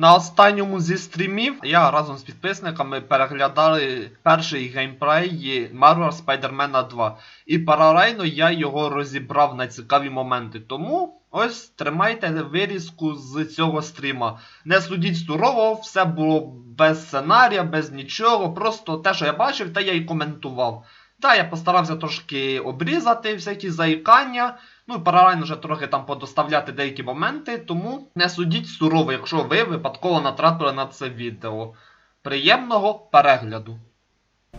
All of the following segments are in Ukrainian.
На останньому зі стрімів я разом з підписниками переглядали перший геймплей Marvel Spider-Man 2. І паралельно я його розібрав на цікаві моменти. Тому ось тримайте вирізку з цього стріма. Не судіть сурово, все було без сценарія, без нічого. Просто те, що я бачив, те я і коментував. Та я постарався трошки обрізати всякі заїкання. Ну і паралельно вже трохи там подоставляти деякі моменти, тому не судіть сурово, якщо ви випадково натратили на це відео. Приємного перегляду.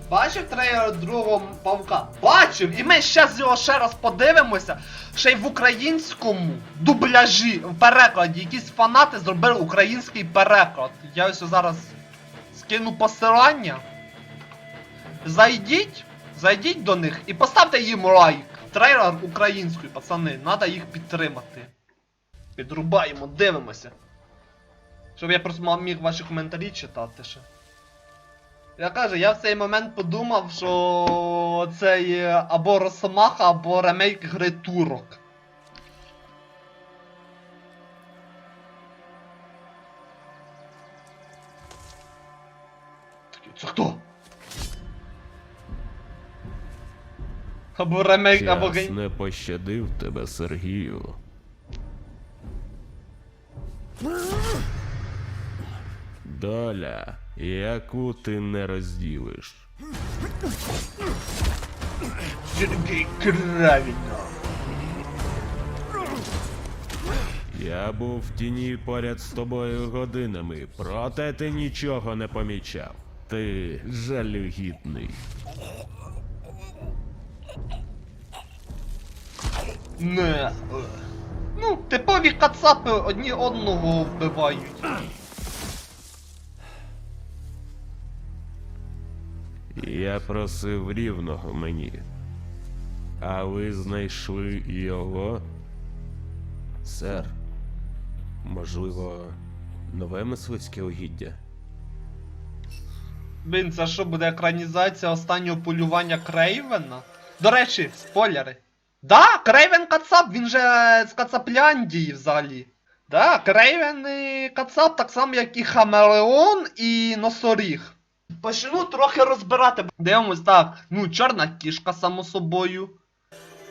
Бачив трейлер другого павка? Бачив! І ми зараз його ще раз подивимося. Ще й в українському дубляжі, в перекладі. Якісь фанати зробили український переклад. Я ось зараз скину посилання. Зайдіть, зайдіть до них і поставте їм лайк. Трейлер українською, пацани, треба їх підтримати. Підрубаємо, дивимося. Щоб я просто міг ваші коментарі читати ще. Я кажу, я в цей момент подумав, що це є або Росомаха, або ремейк гри турок. Це хто? Або ремейк, або Час гейм. не пощадив тебе, Сергію. Доля, яку ти не розділиш. Сергій Кравіна. Я був в тіні поряд з тобою годинами, проте ти нічого не помічав. Ти жалюгідний. Не. Ну, типові кацапи одні одного вбивають. Я просив рівного мені. А ви знайшли його? Сер, можливо, нове мисливське угіддя? Блін, це що буде екранізація останнього полювання Крейвена? До речі, спойлери. Да, Крейвен Кацап, він же з Кацапляндії взагалі. Да, Крейвен і Кацап так само, як і Хамелеон і Носоріг. Почну трохи розбирати. Дивимось так. Ну, чорна кішка, само собою.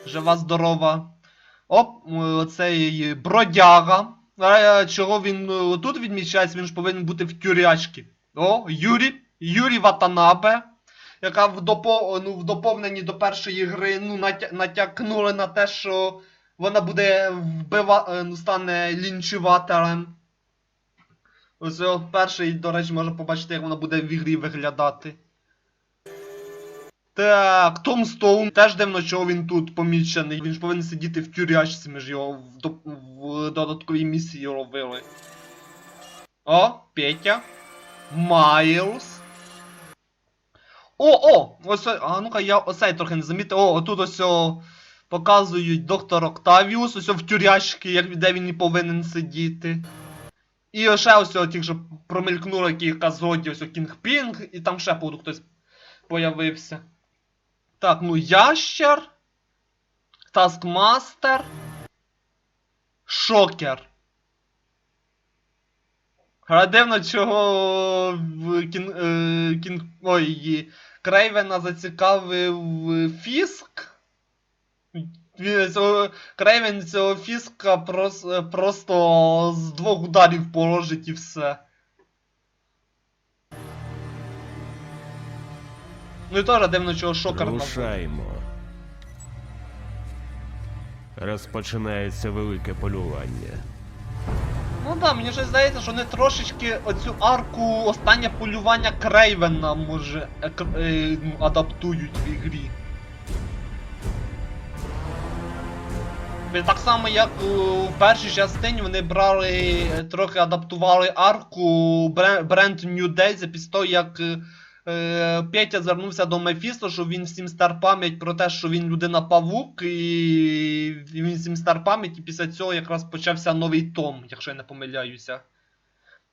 Жива здорова. Оп, оцей бродяга. Чого він е, тут відмічається, він ж повинен бути в тюрячці. О, Юрі, Юрі Ватанабе, яка в, допо, ну, в доповненні до першої гри ну, натя, натякнули на те, що вона буде вбива, е, ну, стане лінчувателем. Ось його перший, до речі, можна побачити, як вона буде в ігрі виглядати. Так, Том Стоун теж дивно, чого він тут помічений. Він ж повинен сидіти в тюрячці, ми ж його в, доп- в додатковій місії робили. О, Петя. Майлз. О, о! Ось, а ну-ка я оцей трохи не замітив. О, отут ось о, показують доктор Октавіус, ось о в тюрячці, як, де він і повинен сидіти. І ще ось о, ті, що промелькнули кілька зодів, ось Кінг Пінг, і там ще походу хтось появився. Так, ну ящер. Таскмастер. Шокер. А дивно, чого в кін, е, кін, ой, Крейвена зацікавив Фіск. Він цього, Крейвен цього Фіска прос, е, просто з двох ударів положить і все. Ну і теж дивно, чого шокер напав. Рушаймо. Розпочинається велике полювання. Ну да, мені вже здається, що вони трошечки оцю арку останнє полювання Крейвена може ек- е, ну, адаптують в ігрі. Так само, як у першій частині вони брали, е, трохи адаптували арку Bra- Brand New Day після того, як е, е, Петя звернувся до Мефісто, що він всім стар пам'ять про те, що він людина павук, і він всім стар пам'ять, і після цього якраз почався новий том, якщо я не помиляюся.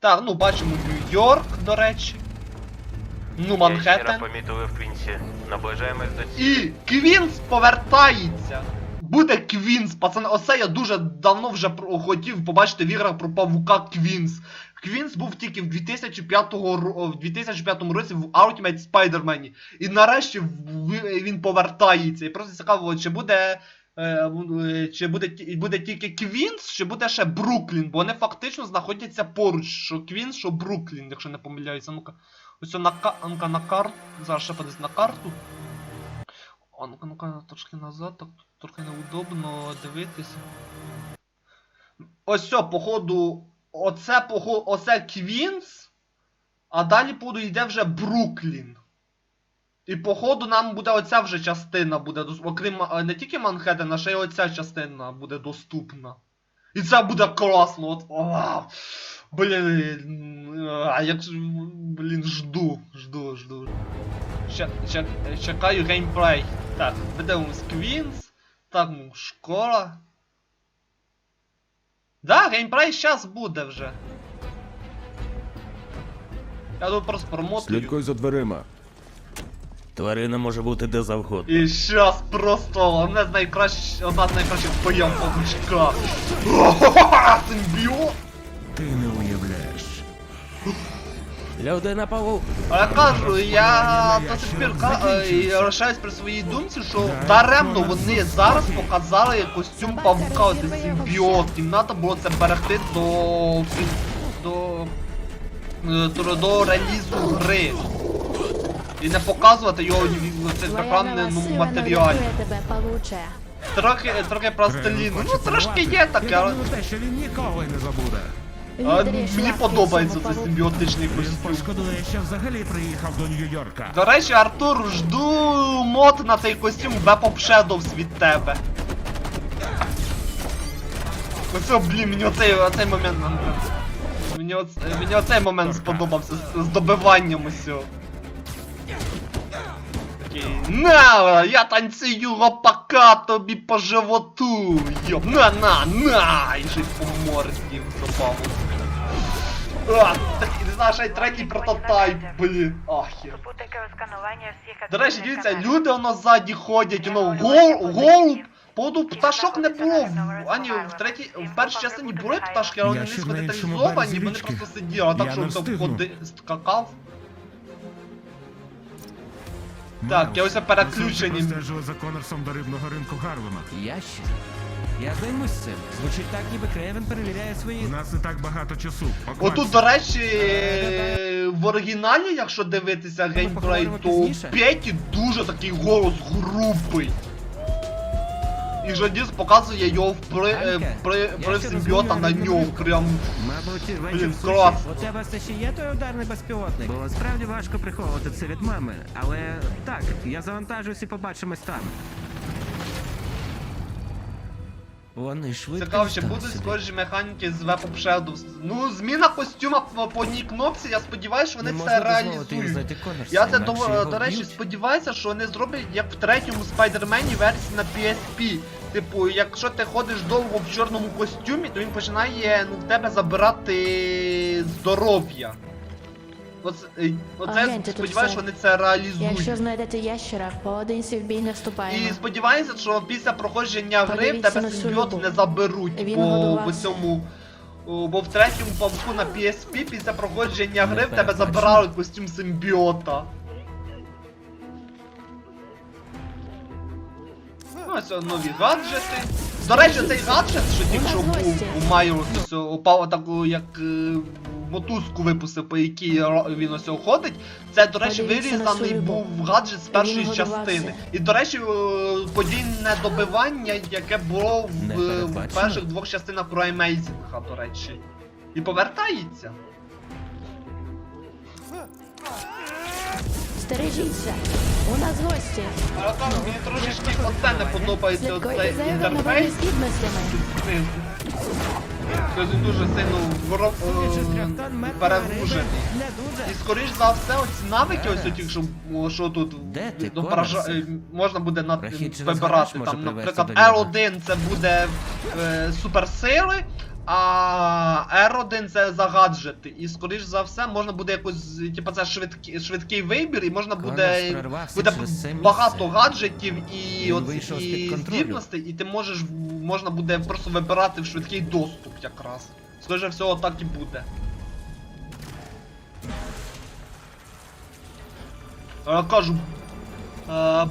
Так, ну бачимо Нью-Йорк, до речі. Ну, Манхеттен. помітили в Квінсі. Наближаємось до. І Квінс повертається. Буде Квінс, пацани, оце я дуже давно вже хотів побачити в іграх про павука Квінс. Квінс був тільки в 2005, в 2005 році в Ultimate Spider-Man. І нарешті він повертається. І просто цікаво, чи буде. е, е, Чи буде, буде тільки Квінс, чи буде ще Бруклін, бо вони фактично знаходяться поруч, що Квінс, що Бруклін, якщо не помиляюся. Ну-ка, ось на, на карту. Зараз ще подивись на карту. О, ну-ка, ну-ка, трошки назад, так трохи неудобно дивитися. Ось все, походу, оце, походу, оце Квінс, а далі, походу, йде вже Бруклін. І походу нам буде оця вже частина буде, окрім е, не тільки Манхеттена, ще й оця частина буде доступна. І це буде класно, от. Вау. Блін, а як блін, жду, жду, жду. Чекаю геймплей. Так, видивимось Квінс. Так, ну, школа. Да, геймплей щас буде вже. Я тут просто промотую. Слідкуй за дверима. Тварина може бути де завгодно. І щас просто одне з найкращих, одна з найкращих боям павучка. Симбіот! Ти не уявляєш. Людина павук. А я кажу, я до сих пір ка- е, при своїй думці, що даремно вони зараз показали костюм павука, оцей симбіот. Їм треба було це берегти до. до. е, до, до релізу гри. І не показувати його в рекламному матеріалі. Трохи, трохи пластиліну. Ну трошки є таке, але. те, що він ніколи не забуде. А, мені подобається цей симбіотичний Він костюм. пошкодує, що взагалі приїхав до Нью-Йорка. До речі, Артур, жду мод на цей костюм Web of Shadows від тебе. Оце, блін, мені оцей, оцей момент. Мені, оц, мені оцей момент сподобався з, з добиванням усього. Такий, На, я танцюю гопака тобі по животу. Йоп, на, на, на! І щось по морді забаву. А, так, не знаю, ще й третій прототайп, блін. Ахер. Супутникове сканування всіх До речі, дивіться, люди воно ззаді ходять, ну, гол, голуб. Поду пташок не було в ані в третій, в першій частині були пташки, але Я вони ще не на іншому деталізовані, березі вони річки. просто сиділи, а так Я що не він встигну. ходи, скакав. Так, я ось переключені. Стежили за Конорсом до рибного ринку Гарлема. Ящик? Я займусь цим. Звучить так, ніби Крейвен перевіряє свої. У нас не так багато часу. Отут, до речі, в оригіналі, якщо дивитися геймплей, поговоримо то пізніше. у Петі дуже такий голос грубий. І Жадіс показує його впли, е, я вплив ще симбіота на нього. Прям Мабуть, Блін, клас. У тебе все ще є той ударний безпілотник? Було справді важко приховувати це від мами, але так, я завантажуюсь і побачимось там. Вони швидко. цікаво, чи будуть схожі механіки з Web of Shadows. Ну, зміна костюма по, по одній кнопці, я сподіваюся, що вони Не це можна дозволити їм реалізують. знайти Конорса, Я це інакше до, його до речі вб'ють. сподіваюся, що вони зроблять як в третьому Спайдермені версії на PSP. Типу, якщо ти ходиш довго в чорному костюмі, то він починає ну, в тебе забирати здоров'я. Оце, е, оце тут сподіваюся, що все. вони це реалізують. Якщо знайдете ящера, поодинці в бій не І вступаємо. сподіваюся, що після проходження гри в Подивіться тебе на цю симбіот любов. не заберуть, Він по, годувався. цьому. о, Бо в третьому павку на PSP після проходження гри в тебе забирали костюм симбіота. Ось нові гаджети. До речі, цей гаджет, що тільки що був у Майрус, упав таку, як е, мотузку випустив, по якій він ось ходить. Це, до речі, вирізаний був гаджет з першої частини. І, до речі, е, подійне добивання, яке було в, в перших двох частинах про Amazing, до речі. І повертається. Стережіться. У нас гості. Але там мені трошечки оце не подобається Слідкуйте цей за його новими інтерфейс. він дуже сильно вро- е, дуже. І скоріш за все, оці навики, ось оті, що, що тут ти, ну, е, можна буде над вибирати. Там, наприклад. R1 це буде е, суперсили, а R1 це за гаджети. І скоріш за все можна буде якось, типа це швидкий, швидкий вибір, і можна буде, буде багато гаджетів і, Він і здібностей, і ти можеш можна буде просто вибирати в швидкий доступ якраз. Скоріше всього так і буде. Е, Кажу,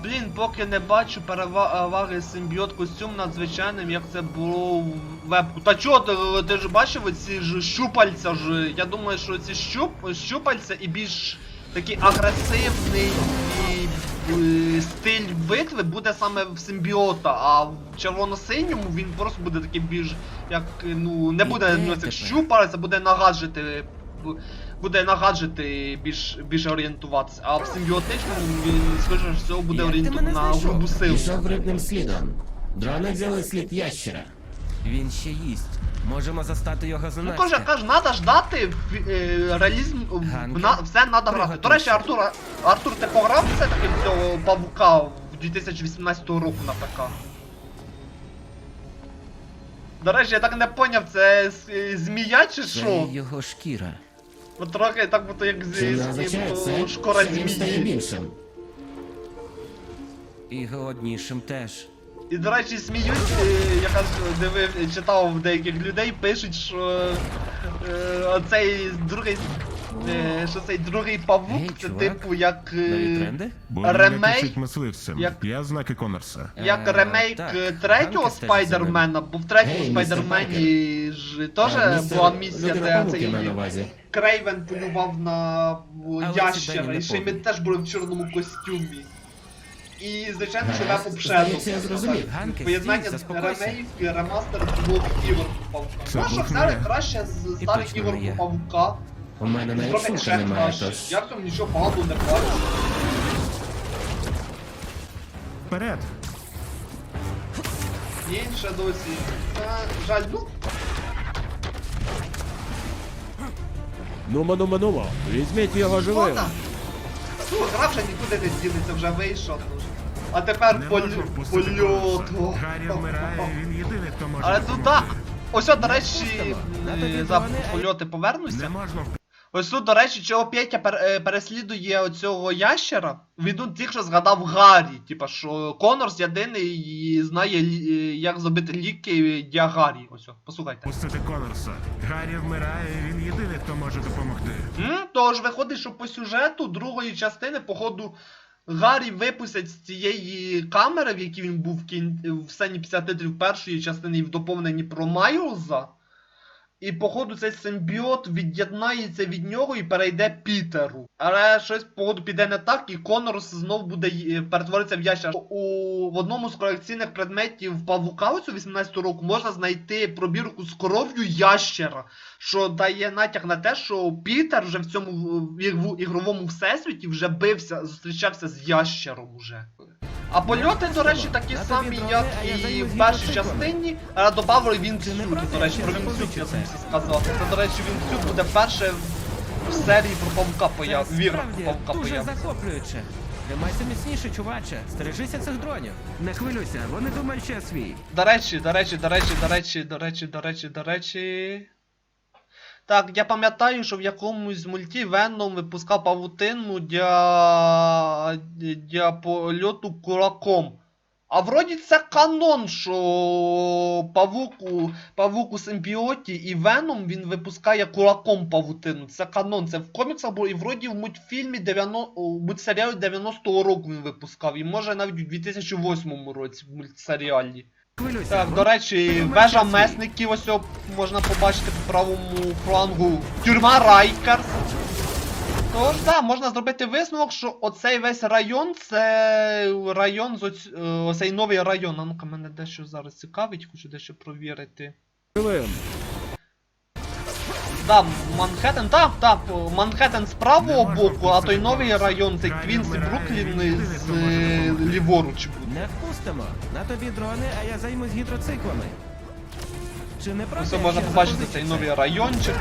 блін, поки не бачу переваги симбіот костюм надзвичайним, як це було в вебку. Та чого ти, ти ж бачив оці ж щупальця ж. Я думаю, що ці щуп, щупальця і більш такий агресивний і, е, стиль битви буде саме в симбіота, а в червоно-синьому він просто буде такий більш як ну не буде ну, цих тепер. щупалець, буде на гаджети. б- Буде на гаджети більш, більше орієнтуватися, а в симбіотичному він, скоріше всього, буде Як ти орієнтований мене на грубу силу. Пішов рибним слідом. Дрони взяли слід ящера. Він ще їсть. Можемо застати його Ну зненацька. каже, каже, надо ждати в- е, реалізм, в- на, все надо грати. До речі, Артур, Артур, ти пограв все-таки в цього павука в 2018 року на ПК? До речі, я так не поняв, це е, змія чи Це його шкіра. Ну трохи так будто як з, означає шкора змії. І голоднішим теж. І до речі, сміють, яка я кажу, дивив, читав деяких людей, пишуть, що е, оцей другий. Е, що цей другий павук, Гей, це чувак, типу як. е, Нові тренди? Бо мене Ремейк? мисливцем. Як- Я знаки Конорса. Як Е, ремейк так, е, третього спайдермена, бо в третьому містер спайдермені ж теж була місія, де на цей увазі. Крейвен полював на в, Але ящера, дані не і ще й ми теж були в чорному костюмі. І звичайно, що Гаразд, Вепу здається, я зрозумів. Ганки, Поєднання стій, заспокойся. ремейк ремастер двох ігор про павука. Це Ну що взяли краще з старих точно ігор не є. про павука. У мене навіть шумка немає, тож. Я в цьому нічого поганого не бачу. Вперед! Ні, ще досі. Та, жаль, ну, Нумо, нумо, нумо, візьміть його живим. Шкода. Ну, гра вже нікуди не ділиться, вже вийшов. ну. А тепер Не поль... можна впустити польот. Конорса. Гаррі вмирає, він єдиний, хто може Але тут допомогти. так. Ось от, до речі, е, за польоти Не повернуся. можна Ось тут, до речі, чого Петя е, переслідує оцього ящера. Він тут тільки що згадав Гаррі. Типа, що Конорс єдиний і знає, е, як зробити ліки для Гаррі. Ось, послухайте. пустити Конорса. Гаррі вмирає, він єдиний, хто може допомогти. М? Тож виходить, що по сюжету другої частини, походу, Гаррі випустять з цієї камери, в якій він був в, кін... в сцені 50 титрів першої частини і в доповненні про Майлза. І, походу, цей симбіот від'єднається від нього і перейде Пітеру. Але щось, походу, піде не так, і Конорс знов буде й- перетвориться в ящер. У в одному з колекційних предметів павука оцю 18 року можна знайти пробірку з кров'ю ящера що дає натяк на те, що Пітер вже в цьому в ігровому всесвіті вже бився, зустрічався з ящером уже. А польоти, до речі, такі самі, як і в першій частині, але додали він Ти не до речі, про ще Вінсют я запозичу забув це. до речі, Вінсют буде вперше в серії про павука появ. Віра про павука дуже появ. захоплююче. Тримайся міцніше, чуваче. Стережися цих дронів. Не хвилюйся, вони думають, що я свій. До речі, до речі, до речі, до речі, до речі, до речі, до речі. Так, я пам'ятаю, що в якомусь мульті Веном випускав павутину для, для польоту кулаком. А вроді це канон, що павуку, павуку симбіоті і Веном він випускає кулаком павутину. Це канон. Це в коміксах було, і вроді в мультфільмі 90, у мультсеріалі 90-го року він випускав. І може навіть у 2008 році в мультсеріалі. Так, до речі, вежа месників ось можна побачити по правому флангу. Тюрма Райкарс. Тож, так, можна зробити висновок, що оцей весь район це район з оць... е, оцей новий район. А ну-ка, мене дещо зараз цікавить, хочу дещо провірити. Да, Манхеттен, так, так, Манхеттен з правого боку, а той новий район, цей Квінс і Бруклін з е, ліворуч буде. Не впустимо. На тобі дрони, а я займусь гідроциклами. Чи не? Ось я можна побачити цей новий райончик.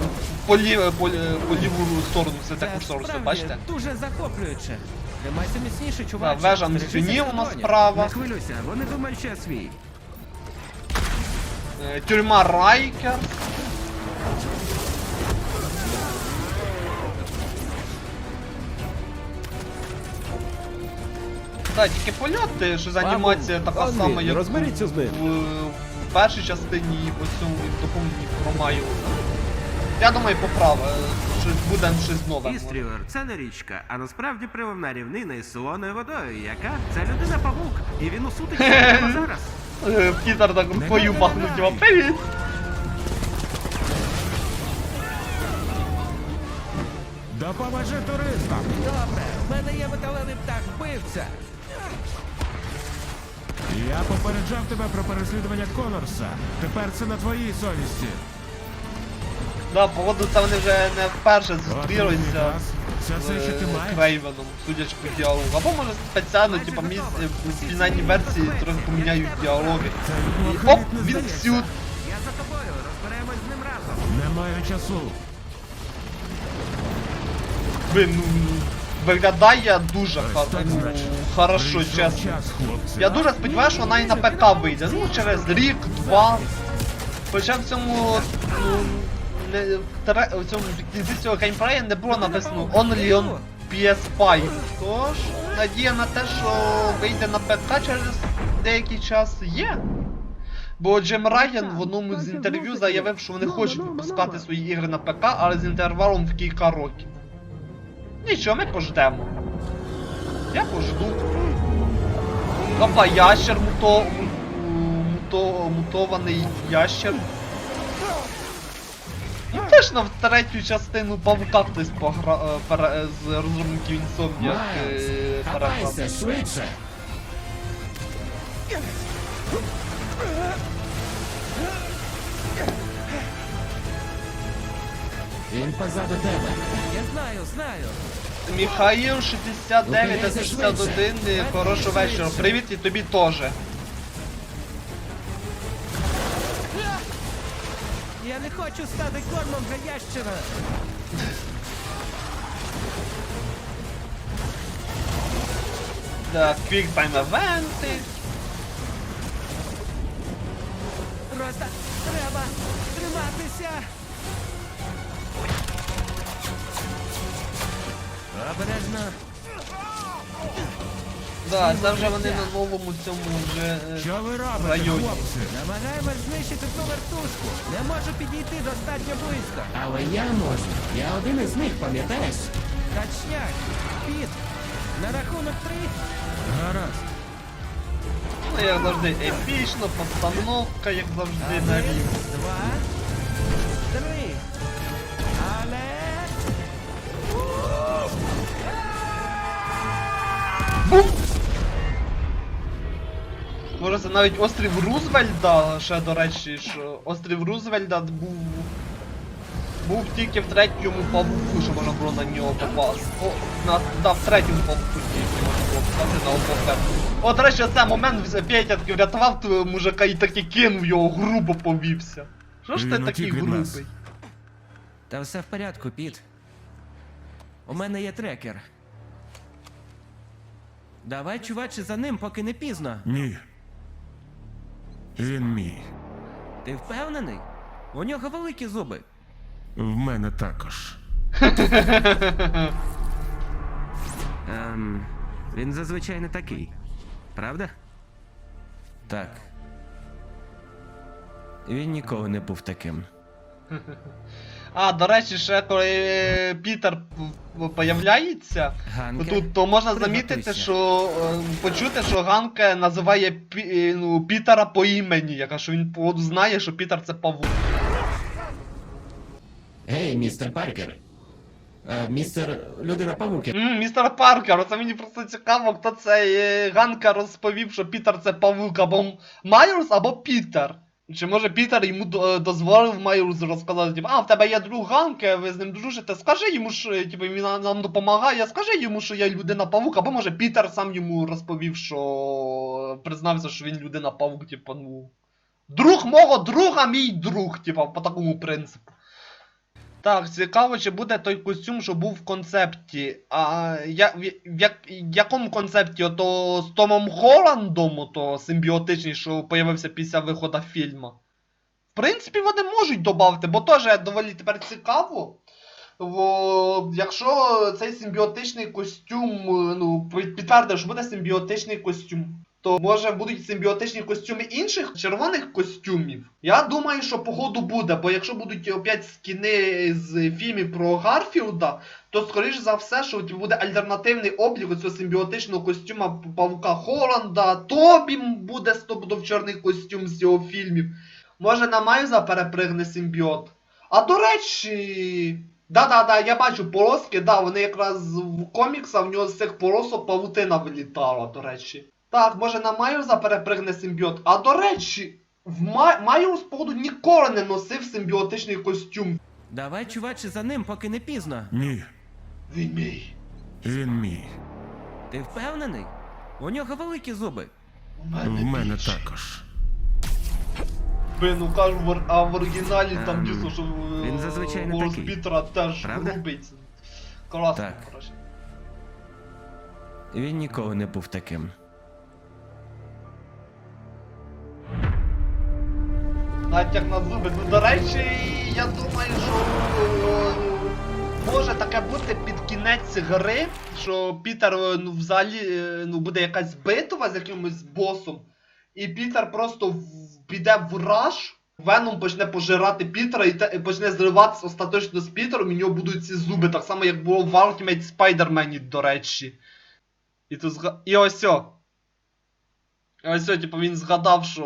Ось, по, лів, по, по ліву сторону, це Це таку сторону, справді бачите? дуже захоплююче. Тримайся міцніше, Да, чуваче. вежа Місюні у нас справа. Не хвилюйся, вони думають, що я свій. Е, Тюрма Райкер. Так, тільки польоти, що за анімація така сама, як розберіться з ним. в, в першій частині по цьому і в доповненні про Маю. Я думаю, поправ, е, щось буде щось нове. Істрілер це не річка, а насправді приливна рівнина із солоною водою, яка це людина павук, і він усутить зараз. Е, Пітер так рукою махнув, типа, привіт! Допоможи туристам. Добре, в мене є металевий птах вбивця. Я попереджав тебе про переслідування Конорса. Тепер це на твоїй совісті. Да, походу це вони вже не вперше зустрілися. Це все, що ти е, маєш. Крейвеном, судячи по діалогу. Або може спеціально, типа, місце в фінальній версії трохи поміняють діалоги. Це І оп, він всюди. Я за тобою, розберемось з ним разом. Немає часу. Блин, ну, виглядає дуже хар- ну, хорошо, чесно. Я дуже сподіваюся, що вона і на ПК вийде. Ну, через рік, два. Хоча в цьому. Ну, не, в, цьому в кінці цього геймплея не було написано Only on PS5. Тож, надія на те, що вийде на ПК через деякий час є. Бо Джем Райан в одному з інтерв'ю заявив, що вони хочуть випускати свої ігри на ПК, але з інтервалом в кілька років. Нічого, ми пождемо. Я пожду. Опа, ящер муто... муто... мутований ящер. І теж на третю частину павука хтось погра... е, пере... з розробників Майлз, е, переграв. швидше. Він позаду тебе. Я знаю, знаю. Міхаїл 69 та 61, е, хорошого вечора. Привіт і тобі теж. Я не хочу стати кормом для ящера. Так, квіктайм евенти. Просто треба триматися. Обережно. Да, це вже вони на новому цьому вже. е, Що ви робите, Районі. хлопці? Намагаємось знищити ту вертушку. Не можу підійти достатньо близько. Але я можу. Я один із них, пам'ятаєш? Точняк. Піт. На рахунок три. Гаразд. Ну, як завжди, епічно, постановка, як завжди на рівні. Два. Три. Може це навіть острів Рузвельда, ще до речі, що острів Рузвельда був. Був тільки в третьому павуку, що можна було на нього попасти. О, на, да, в третьому павуку тільки можна було попасти на ОПП. О, до речі, це момент Петя врятував того мужика і таки кинув його, грубо повівся. Що ж ти Він такий нас. грубий? Та все в порядку, Піт. У мене є трекер. Давай, чуваче, за ним, поки не пізно. Ні. Він мій. Ти впевнений? У нього великі зуби. В мене також. Ем, він зазвичай не такий. Правда? Так. Він ніколи не був таким. А, до речі, ще коли е, Пітер появляється, Ганка, тут то можна замітити, що е, почути, що Ганка називає Пі, е, ну, Пітера по імені, яка що він походу знає, що Пітер це павук. Гей, містер Паркер. Е, містер Людина Павуки. М, містер Паркер, оце мені просто цікаво, хто це Ганка розповів, що Пітер це павук або М- або Пітер. Чи може Пітер йому до- дозволив Майлзу розказати, типу, а в тебе є друг Ганка, ви з ним дружите, скажи йому, що типу, він нам- допомагає, скажи йому, що я людина павук, або може Пітер сам йому розповів, що признався, що він людина павук, типу, ну. Друг мого друга, мій друг, типу, по такому принципу. Так, цікаво, чи буде той костюм, що був в концепті. А я, в, як, в якому концепті? Ото з Томом Холландом, ото симбіотичний, що появився після виходу фільму? В принципі, вони можуть додати, бо теж доволі тепер цікаво. Бо, якщо цей симбіотичний костюм, е, ну, підтвердив, що буде симбіотичний костюм, то може будуть симбіотичні костюми інших червоних костюмів. Я думаю, що походу буде, бо якщо будуть опять скіни з фільмів про Гарфілда, то скоріш за все, що буде альтернативний облік цього симбіотичного костюма Павука Холланда, Тобі буде стопудов чорний костюм з його фільмів. Може на Майлза перепригне симбіот. А до речі. Да-да-да, я бачу полоски, да, вони якраз в коміксах в нього з цих полосок павутина вилітала, до речі. Так, може на Майлза перепригне симбіот. А до речі, в Май... Майлз, походу, ніколи не носив симбіотичний костюм. Давай, чуваче, за ним, поки не пізно. Ні, Він мій. він мій. Ти впевнений? У нього великі зуби. У мене, В мене більше. також. Блин, ну кажу, в ор- а в оригіналі там Ем, дійсно, що е, він зазвичай не такий. Пітера теж Правда? Класно, Так. коротше. Він ніколи не був таким. Натяк на зуби. Ну, до речі, я думаю, що е, може таке бути під кінець гри, що Пітер е, ну, взагалі е, ну, буде якась битва з якимось босом, і Пітер просто піде в раж. Веном почне пожирати Пітера і, те, і почне зриватися остаточно з Пітером, і в нього будуть ці зуби, так само як було в Ultimate Spider-Man, до речі. І тут зга... І ось о. Ось, о, типу, він згадав, що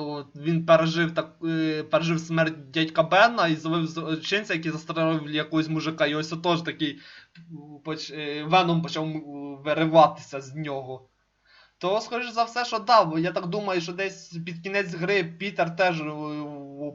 о, він пережив так, е, пережив смерть дядька Бена і зловив злочинця, який застрелив якогось мужика. І ось теж такий поч... е, Веном почав вириватися з нього. То, скоріш за все, що да, бо я так думаю, що десь під кінець гри Пітер теж е,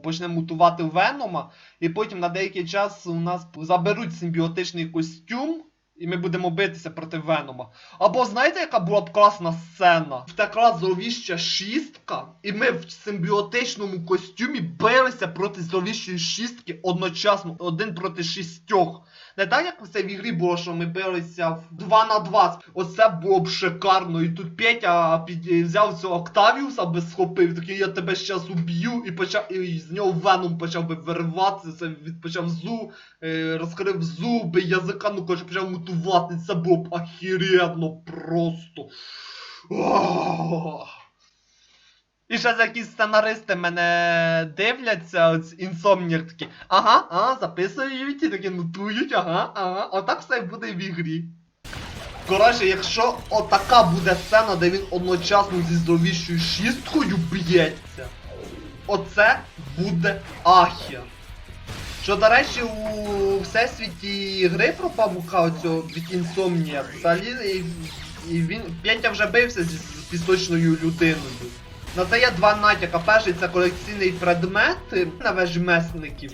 почне мутувати Венома, і потім на деякий час у нас заберуть симбіотичний костюм, і ми будемо битися проти Венома. Або знаєте, яка була б класна сцена? Втекла зловіща шістка, і ми в симбіотичному костюмі билися проти зловіщої шістки одночасно, один проти шістьох. Не так, як це в ігрі було, що ми билися в 2 на 2. Оце було б шикарно. І тут Петя під... взяв цього Октавіуса би схопив, такий я тебе щас уб'ю, і почав і з нього веном почав би вириватися, від почав зу, е, розкрив зуби, язика, ну коротше, почав мутувати. Це було б ахіренно просто. Ох. І ще якісь сценаристи мене дивляться, ось інсомніак такі, ага, ага, записують і такі нотують, ага, ага, отак все буде в ігрі. Коротше, якщо отака буде сцена, де він одночасно зі зловіщою шісткою б'ється, оце буде ахер. Що, до речі, у всесвіті гри про павука оцього від Insomnia, взагалі, і, і він, Петя вже бився з, з пісочною людиною. На це є два натяка. Перший це колекційний предмет е, на вежі месників.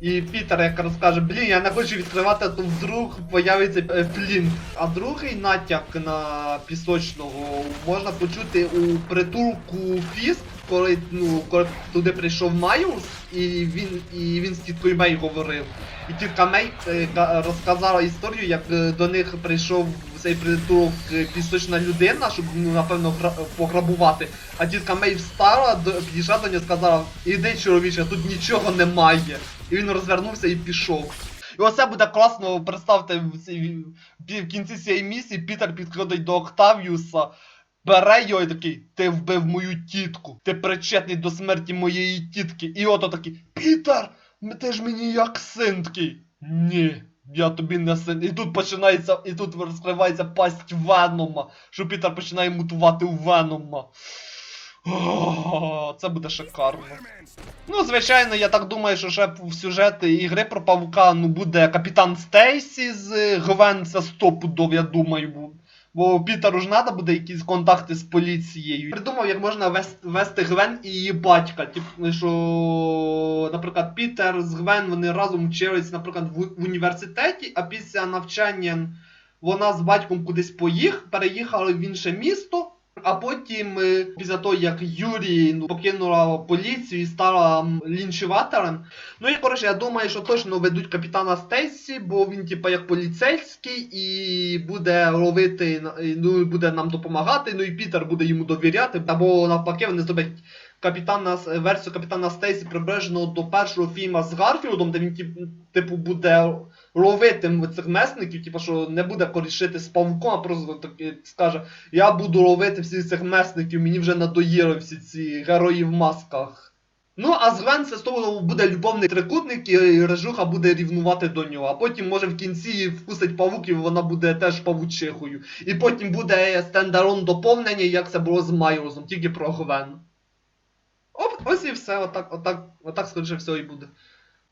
І Пітер як розкаже, блін, я не хочу відкривати, а то вдруг появиться е, флінт. А другий натяк на пісочного можна почути у притулку Фіст, коли, ну, коли туди прийшов Майлз, і він, і він з тіткою Мей говорив. І тітка Мей е, ка- розказала історію, як е, до них прийшов цей притулок е, пісочна людина, щоб ну, напевно гра- пограбувати. А тітка Мей встала, підійшла до нього сказала, іди чоловіче, тут нічого немає. І він розвернувся і пішов. І оце буде класно, представте, в, кінці цієї місії Пітер підходить до Октавіуса, бере його і такий, ти вбив мою тітку, ти причетний до смерті моєї тітки. І ото такий, Пітер, ти ж мені як син такий. Ні. Я тобі не син. І тут починається, і тут розкривається пасть Венома, що Пітер починає мутувати у Венома. О, це буде шикарно. Ну, звичайно, я так думаю, що ще в сюжеті ігри про павука ну, буде капітан Стейсі з Гвен, це стопудов, я думаю. Бо, Пітеру ж треба буде якісь контакти з поліцією. Придумав, як можна вести, вести Гвен і її батька. Типу, що, наприклад, Пітер з Гвен вони разом вчились, наприклад, в, університеті, а після навчання вона з батьком кудись поїх, переїхали в інше місто. А потім, е, після того, як Юрій ну, покинула поліцію і стала м, лінчувателем. Ну і коротше, я думаю, що точно ведуть капітана Стейсі, бо він, типа, як поліцейський, і буде ловити, ну і буде нам допомагати. Ну і Пітер буде йому довіряти. Або навпаки, вони зроблять капітана С- версію капітана Стейсі приближено до першого фільму з Гарфілдом, де він типу буде ловити цих месників, типу, що не буде корішити з павуком, а просто таки скаже: Я буду ловити всіх цих месників, мені вже надоїли всі ці герої в масках. Ну, а з Гвен це з того буде любовний трикутник, і Режуха буде рівнувати до нього. А потім, може, в кінці вкусить павук, і вона буде теж павучихою. І потім буде стендарон доповнення, як це було з Майрозом, тільки про Гвен. Оп, ось і все, отак, отак, отак скоріше всього і буде.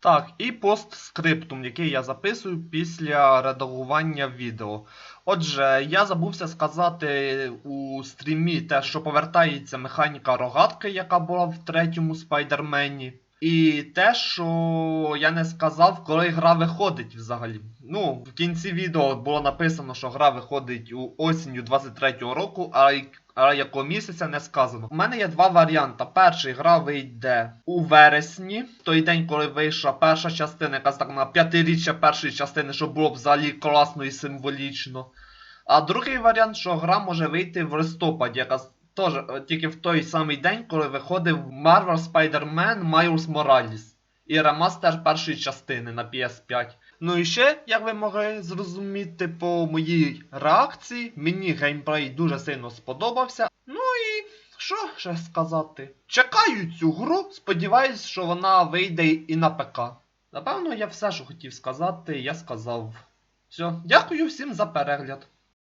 Так, і постскриптум, який я записую після редагування відео. Отже, я забувся сказати у стрімі те, що повертається механіка рогатки, яка була в третьому спайдермені. І те, що я не сказав, коли гра виходить взагалі. Ну, в кінці відео було написано, що гра виходить у осінню 23-го року, а, якого місяця не сказано. У мене є два варіанти. Перший гра вийде у вересні, той день, коли вийшла перша частина, якась так на п'ятиріччя першої частини, що було б взагалі класно і символічно. А другий варіант, що гра може вийти в листопаді, якраз теж е, тільки в той самий день, коли виходив Marvel Spider-Man Miles Morales і ремастер першої частини на PS5. Ну і ще, як ви могли зрозуміти по моїй реакції, мені геймплей дуже сильно сподобався. Ну і що ще сказати? Чекаю цю гру, сподіваюсь, що вона вийде і на ПК. Напевно, я все, що хотів сказати, я сказав. Все, дякую всім за перегляд.